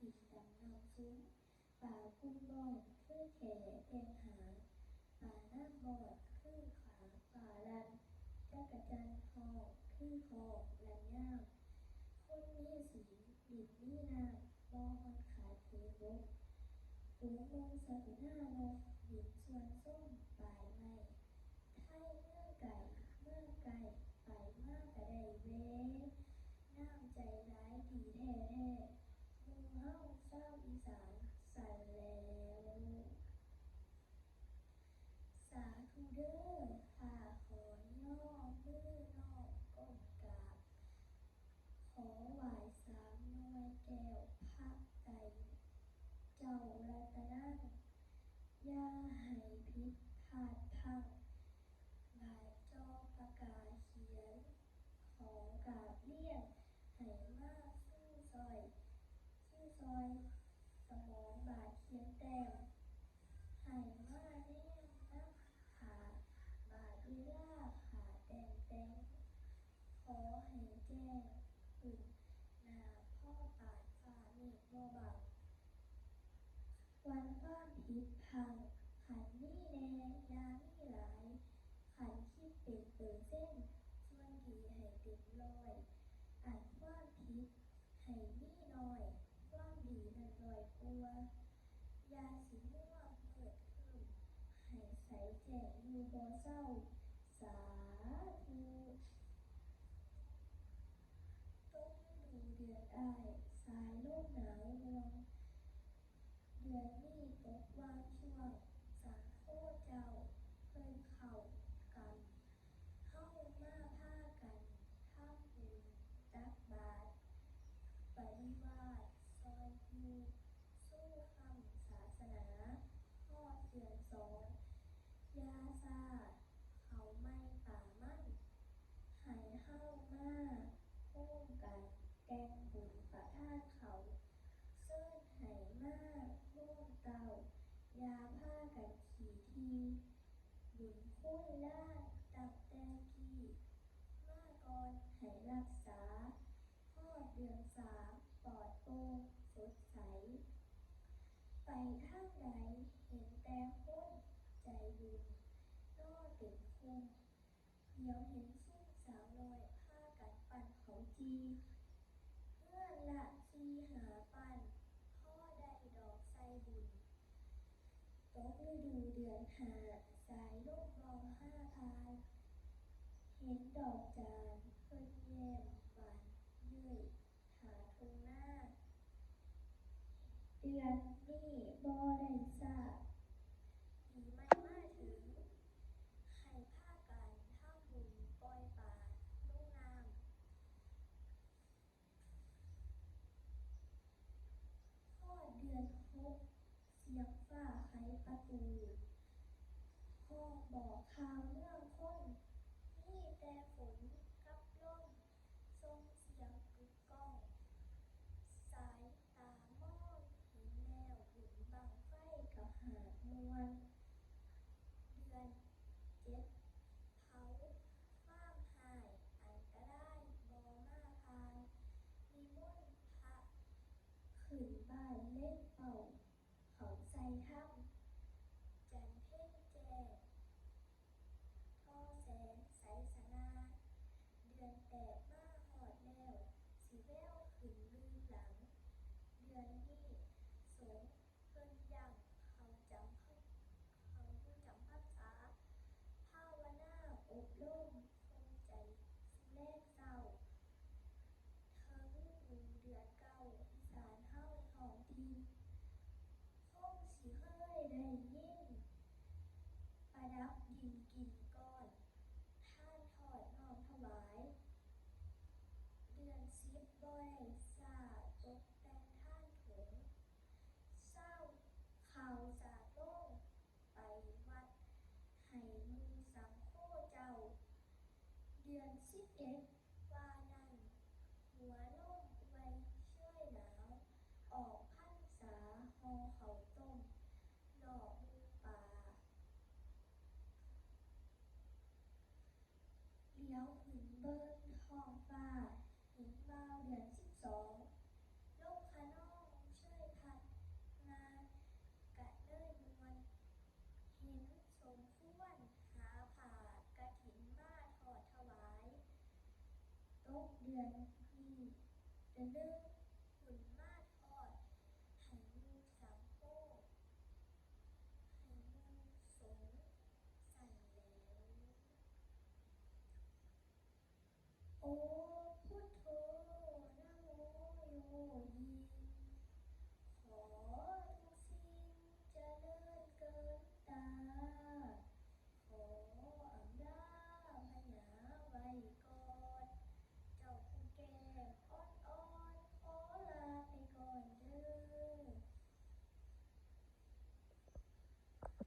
ดินดำน้ำซุ้มป่าพุ่มบอนคือแขแกงหาป่าหน้าบอดคือขาป่าลันจักระจันทองคือคอกลันย่างคนมีสีดินมีนางบ่มันขาดเทบกปูมงสกุหน้านกดินส่วนส้มปลายไม้ไทยเมื่อไก่เมื่อไก่ไปมากกะได้เวน้ำใจร้ายดีแท้แท้ๆหมูเฮาเศร้าอีสานสั่นแล้ว สาธุเด้อข้าขอย่อมือนอกก้มกราบ ขอไหว้สามหน่วยแก้วพระใจ เจ้ารัตนังอย่าให้ผิดพลาดพลังบาดจอประกาศเขียน ของกราบเลี่ยงให้มาสู้ซอยสู้ ซอย สมองบาดเขียนแต้มให้มาแนมนักขาบาดเวลาขาแต่งแต่งขอให้แจ้งขึ้นนาพ่อปาดฟ้าเมฆบ่บังวันความผิดพังขันนี่แน่ยามีหลาย ขันคิดเป็นเปอร์เซ็นส่วนดีให้ต็มร้อยอันความผิดให้มีน้อย ความดีนั้นร้อ ยกว่ายาสีม่วงเปิดขึ้นให้ใสแจ่อยู่บ่เศร้า สาธุต้นดูเดือดอ้ายสายลมหนาวเมือง เดือนนี้ตกวางช่วง สังโคเจ้าเพิ่นเข้ากัน เฮามาพากันทำบุญตักบาตรปฏิวาสซอยอยู่สู้คำศาสนา ทอดเดือนสองยาซาเขาไม่ป่ามั่นให้เฮามาร่วมกันแกงบุญประทานเขาเซิ้นให้มาร่วมเตายาผ้ากันขี่ทีบุญคุณล้านตับแต่กี้มาก่อนให้รักษาทอเดือนสามปอดโปร่งสดใส ไปทางใดเห็นแต่คนใจบุญนอเป็นคุมเดี๋ยวเห็นซุ่มสาวน้อยพากันปั่นเขาจีเพื่อนละซีหาปั่นพ่อได้ดอกใส่บุญตกฤดูเดือนหาสายลมมองห้าพานเห็นดอกจานเพิ่นแย้มบานเยื่อยหาทุ่งหน้า เดือนนี้บ่ได้ทราบปีใหม่มาถึง ให้พากันทำบุญปล่อยปลาลุ่งน้ำทอดเดือนหก เสียบฝ้าไขประตูพ่อบอกข่าวเรื่องคนมีแต่ฝนกับลมทรงเสียงกึกก้อง สายตามองเห็นแล้วบุญบังไฟกับหาดมวล เดือนเจ็ดเผาความหายอันตรายบอมาพานมีมนต์พระขึ้นบ้านเล่นเป่า เขาใส่ถ้ำจันเพ่งแจงท่อแสงใสสนา เดือนแปดมาหอดแล้ว สีแววขึ้นลืมหลัง เดือนนี้สงเพิ่นยังเขาจำเขาเขาผู้จำพรรษาภาวนาอบรมคงใจสุแลกเศร้า เทิงดูเดือนเก้าอีสานเฮาท้องถิ่น คงสิเคยได้ยินประ กินกินก้อนท่านทอดนอมถวาย เดือนซิบบ่ได้สาตกแต่งท่านถงเศร้าข่าวสาโต้งไปวัดให้มือสังโคเจ้า เดือนสิบเอ็ด แล้วหินเบิ้ลท้องฟ้าหินบ้าเดือนสิบสองลกคานองเชยพัดงานกะเดินอยมวนหินสมฟ้วนหาผ่ากระถินมาถอดถวาย ตกเดือนพี่เดือเดือน